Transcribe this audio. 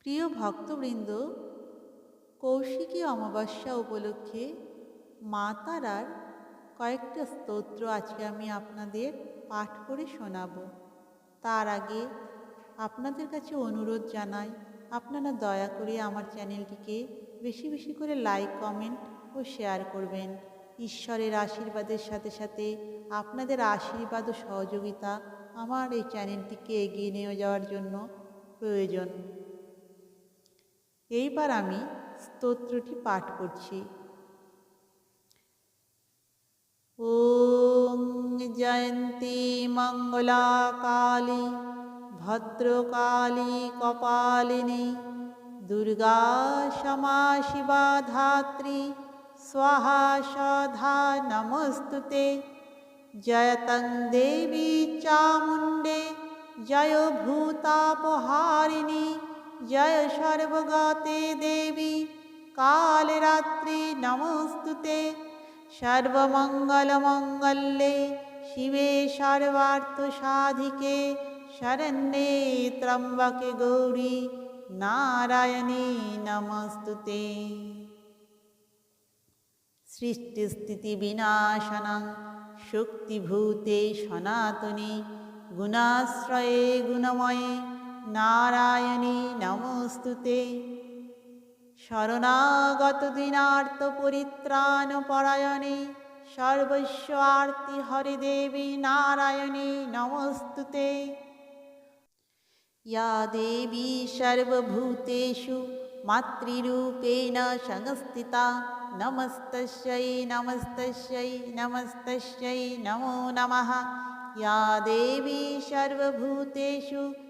প্রিয় ভক্তবৃন্দ, কৌশিকী অমাবস্যা উপলক্ষে মা তারার কয়েকটা স্তোত্র আজকে আমি আপনাদের পাঠ করে শোনাব। তার আগে আপনাদের কাছে অনুরোধ জানাই, আপনারা দয়া করে আমার চ্যানেলটিকে বেশি বেশি করে লাইক, কমেন্ট ও শেয়ার করবেন। ঈশ্বরের আশীর্বাদের সাথে সাথে আপনাদের আশীর্বাদ ও সহযোগিতা আমার এই চ্যানেলটিকে এগিয়ে নিয়ে যাওয়ার জন্য প্রয়োজন। এইবার আমি স্তোত্রটি পাঠ করছি। ওম জয়ন্তী মঙ্গলা কালী ভদ্রকালী কপালিনী, দুর্গা ক্ষমা শিবা ধাত্রী, স্বাহা সধা নমস্তুতে। জয়তং দেবী চামুণ্ডে জয় ভূতাপহারিণী জয় সর্বগতে দেবী কালরাত্রি নমস্তুতে সর্বমঙ্গলমঙ্গলে শিবে সর্বার্থসাধিকে শরণ্যে ত্রম্বকে গৌরী নারায়ণী নমস্তুতে সৃষ্টিস্থিতি বিনাশনং শক্তিভূতে সনাতনী গুণাশ্রয়ে গুণময়ে नारायणे नमोऽस्तु ते। शरणागतदिनार्तपरित्राणपरायणे सर्वस्वार्ति हरिदेवी नारायणे नमस्तु ते। या देवी सर्वभूतेषु मातृरूपेण संस्थिता। नमस्तस्यै नमस्तस्यै नमस्तस्यै नमो नमः। या देवी सर्वभूतेषु